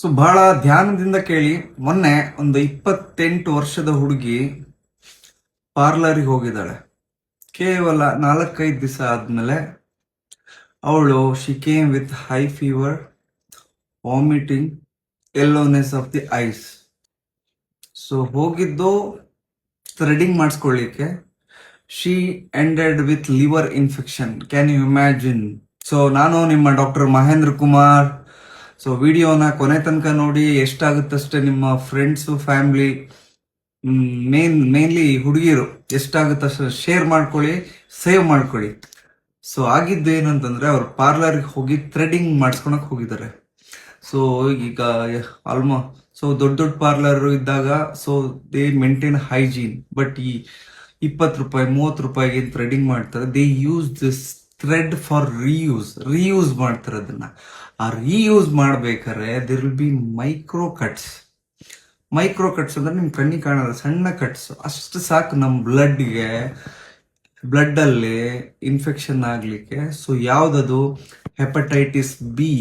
So ಬಹಳ ಧ್ಯಾನದಿಂದ ಕೇಳಿ. ಮೊನ್ನೆ ಒಂದು ಇಪ್ಪತ್ತೆಂಟು ವರ್ಷದ ಹುಡುಗಿ ಪಾರ್ಲರಿಗೆ ಹೋಗಿದ್ದಾಳೆ. ಕೇವಲ ನಾಲ್ಕೈದು ದಿವಸ ಆದ್ಮೇಲೆ ಅವಳು she came with high fever vomiting yellowness of the eyes so ಹೋಗಿದ್ದು threading ಮಾಡಿಸ್ಕೊಳ್ಳಿಕ್ಕೆ. She ended with liver infection can you imagine so ನಾನು ನಿಮ್ಮ ಡಾಕ್ಟರ್ ಮಹೇಂದ್ರ ಕುಮಾರ್ ಸೊ ವಿಡಿಯೋನ ಕೊನೆ ತನಕ ನೋಡಿ ಎಷ್ಟಾಗುತ್ತಷ್ಟೇ ನಿಮ್ಮ ಫ್ರೆಂಡ್ಸು ಫ್ಯಾಮಿಲಿ ಮೇನ್ ಮೇನ್ಲಿ ಹುಡುಗಿರು ಎಷ್ಟಾಗುತ್ತಷ್ಟು ಶೇರ್ ಮಾಡ್ಕೊಳ್ಳಿ ಸೇವ್ ಮಾಡ್ಕೊಳ್ಳಿ. ಸೊ ಆಗಿದ್ದು ಏನಂತಂದ್ರೆ ಅವ್ರು ಪಾರ್ಲರ್ಗೆ ಹೋಗಿ ಥ್ರೆಡಿಂಗ್ ಮಾಡಿಸ್ಕೊಳಕ್ ಹೋಗಿದ್ದಾರೆ. ಸೊ ಈಗ ಆಲ್ಮೋ ಸೊ ದೊಡ್ಡ ದೊಡ್ಡ ಪಾರ್ಲರ್ ಇದ್ದಾಗ so they maintain hygiene but ಈ ಇಪ್ಪತ್ತು ರೂಪಾಯಿ, ಮೂವತ್ತು ರೂಪಾಯಿಗೆ ಥ್ರೆಡಿಂಗ್ ಮಾಡ್ತಾರೆ. They use this thread for reuse reuse ಮಾಡ್ತಾರೆ ಅದನ್ನ. ಆ ರೀಯೂಸ್ ಮಾಡ್ಬೇಕಾದ್ರೆ there will be micro cuts micro cuts ಅಂದ್ರೆ ನಿಮ್ ಕಣ್ಣಿಗೆ ಕಾಣಲ್ಲ, ಸಣ್ಣ ಕಟ್ಸ್ ಅಷ್ಟು ಸಾಕು ನಮ್ಮ ಬ್ಲಡ್ಗೆ ಬ್ಲಡ್ ಅಲ್ಲಿ ಇನ್ಫೆಕ್ಷನ್ ಆಗಲಿಕ್ಕೆ. ಸೊ ಯಾವುದದು? Hepatitis B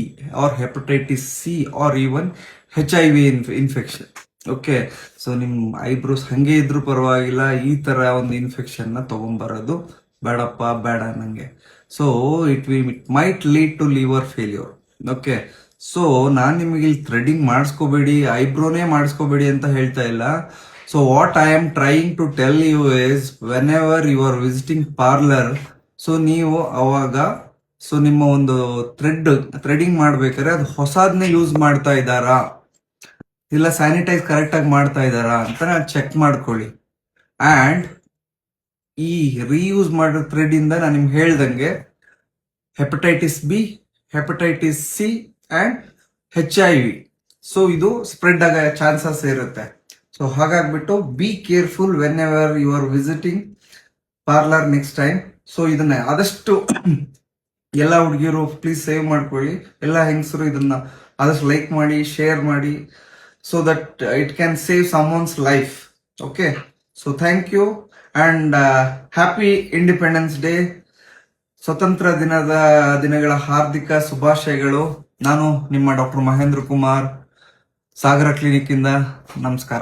or hepatitis C or even H I V infection okay so ನಿಮ್ಮ ಐಬ್ರೋಸ್ ಹಂಗೆ ಇದ್ರೂ ಪರವಾಗಿಲ್ಲ, ಈ ತರ ಒಂದು ಇನ್ಫೆಕ್ಷನ್ನ ತಗೊಂಬರೋದು ಬೇಡಪ್ಪ, ಬೇಡ ನಂಗೆ. So it we it might lead to liver failure okay so ನಾನ್ ನಿಮಗೆ ಇಲ್ಲಿ ಥ್ರೆಡಿಂಗ್ ಮಾಡಿಸ್ಕೋಬೇಡಿ ಐಬ್ರೋನೇ ಮಾಡಿಸ್ಕೋಬೇಡಿ ಅಂತ ಹೇಳ್ತಾ ಇಲ್ಲ. So what I am trying to tell you is whenever you are visiting parlour so ನೀವು ಅವಾಗ ಸೊ ನಿಮ್ಮ ಒಂದು ಥ್ರೆಡ್ ಥ್ರೆಡಿಂಗ್ ಮಾಡ್ಬೇಕಾದ್ರೆ ಅದು ಹೊಸದನ್ನೇ ಯೂಸ್ ಮಾಡ್ತಾ ಇದ್ದಾರಾ? ಇಲ್ಲ ಸ್ಯಾನಿಟೈಸ್ ಕರೆಕ್ಟಾಗಿ ಮಾಡ್ತಾ ಇದ್ದಾರಾ ಅಂತ ಚೆಕ್ ಮಾಡ್ಕೊಳ್ಳಿ. ಅಂಡ್ ಈ ರೀಯೂಸ್ ಮಾಡೋ ಥ್ರೆಡ್ ಇಂದ ನಾನು ನಿಮ್ಗೆ ಹೇಳ್ದಂಗೆ hepatitis B hepatitis C and H I V so ಇದು ಸ್ಪ್ರೆಡ್ ಆಗ ಚಾನ್ಸಸ್ ಇರುತ್ತೆ. ಸೊ ಹಾಗಾಗ್ಬಿಟ್ಟು be careful whenever you are visiting parlour next time so ಇದನ್ನ. ಆದಷ್ಟು ಎಲ್ಲ ಹುಡುಗಿಯರು ಪ್ಲೀಸ್ ಸೇವ್ ಮಾಡ್ಕೊಳ್ಳಿ. ಎಲ್ಲ ಹೆಂಗಸರು ಇದನ್ನ ಆದಷ್ಟು ಲೈಕ್ ಮಾಡಿ ಶೇರ್ ಮಾಡಿ so that it can save some one's life okay so thank you and happy independence day ಸ್ವತಂತ್ರ ದಿನದ ದಿನಗಳ ಹಾರ್ದಿಕ ಶುಭಾಶಯಗಳು. ನಾನು ನಿಮ್ಮ ಡಾಕ್ಟರ್ ಮಹೇಂದ್ರ ಕುಮಾರ್ ಸಾಗರ ಕ್ಲಿನಿಕ್ ಇಂದ ನಮಸ್ಕಾರ.